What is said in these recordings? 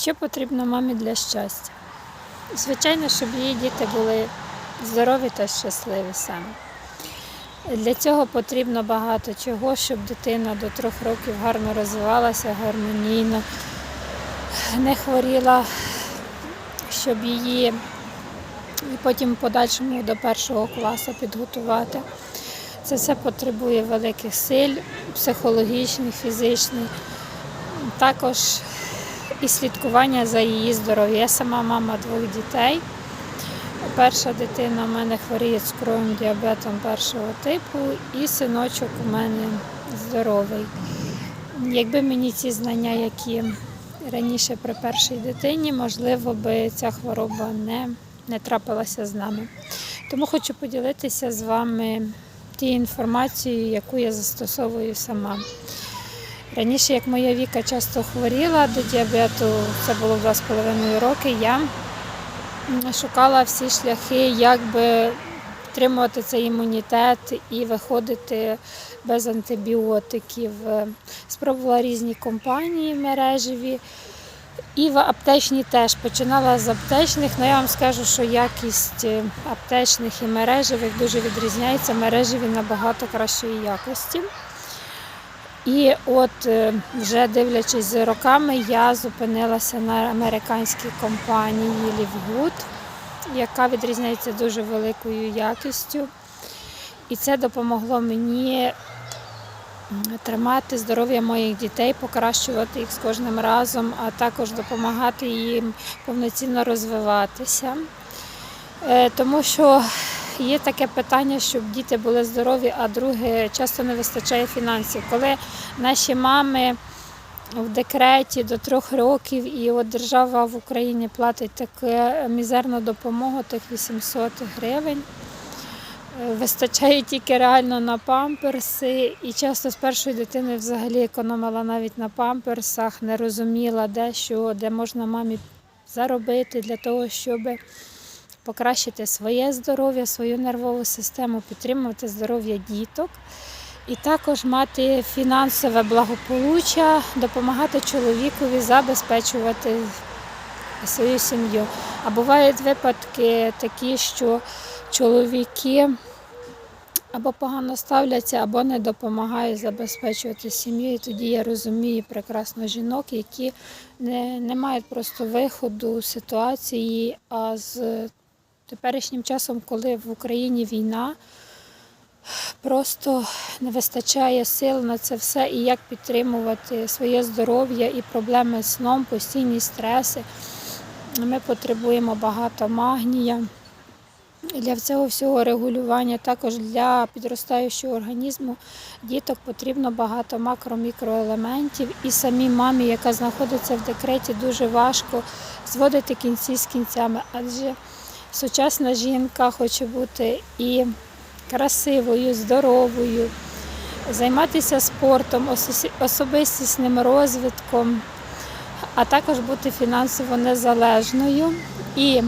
Що потрібно мамі для щастя? Звичайно, щоб її діти були здорові та щасливі саме. Для цього потрібно багато чого, щоб дитина до трьох років гарно розвивалася, гармонійно, не хворіла, щоб її і потім в подальшому до першого класу підготувати. Це все потребує великих сил, психологічних, фізичних, також і слідкування за її здоров'ям. Я сама мама двох дітей. Перша дитина у мене хворіє цукровим діабетом першого типу, і синочок у мене здоровий. Якби мені ці знання, які раніше при першій дитині, можливо, би ця хвороба не, не трапилася з нами. Тому хочу поділитися з вами тією інформацією, яку я застосовую сама. Раніше, як моя Віка часто хворіла до діабету, це було 2,5 роки, я шукала всі шляхи, як би підтримувати цей імунітет і виходити без антибіотиків. Спробувала різні компанії мережеві. І в аптечні теж починала з аптечних, але я вам скажу, що якість е, аптечних і мережевих дуже відрізняється. Мережеві набагато кращої якості. І от е, вже дивлячись за роками, я зупинилася на американській компанії Лівгуд, яка відрізняється дуже великою якістю. І це допомогло мені тримати здоров'я моїх дітей, покращувати їх з кожним разом, а також допомагати їм повноцінно розвиватися. Е, Тому що є таке питання, щоб діти були здорові, а друге часто не вистачає фінансів. Коли наші мами в декреті до трьох років, і от держава в Україні платить таку мізерну допомогу, тих 800 гривень. Е, Вистачає тільки реально на памперси, і часто з першої дитини взагалі економила навіть на памперсах, не розуміла, де що, де можна мамі заробити для того, щоб покращити своє здоров'я, свою нервову систему, підтримувати здоров'я діток. І також мати фінансове благополуччя, допомагати чоловікові забезпечувати свою сім'ю. А бувають випадки такі, що чоловіки або погано ставляться, або не допомагають забезпечувати сім'ю. І тоді я розумію прекрасно жінок, які не, не мають просто виходу з ситуації, а з теперішнім часом, коли в Україні війна, просто не вистачає сил на це все і як підтримувати своє здоров'я і проблеми з сном, постійні стреси. Ми потребуємо багато магнія. Для цього всього регулювання також для підростаючого організму діток потрібно багато макро-мікроелементів. І самій мамі, яка знаходиться в декреті, дуже важко зводити кінці з кінцями, адже сучасна жінка хоче бути і красивою, здоровою, займатися спортом, особистісним розвитком, а також бути фінансово незалежною. І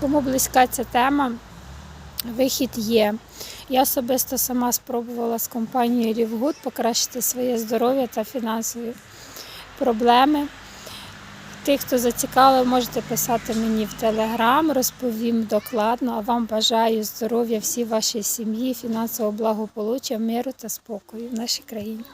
кому близька ця тема, вихід є. Я особисто сама спробувала з компанією Рівгуд покращити своє здоров'я та фінансові проблеми. Тих, хто зацікавив, можете писати мені в телеграм, розповім докладно, а вам бажаю здоров'я всій вашій сім'ї, фінансового благополуччя, миру та спокою в нашій країні.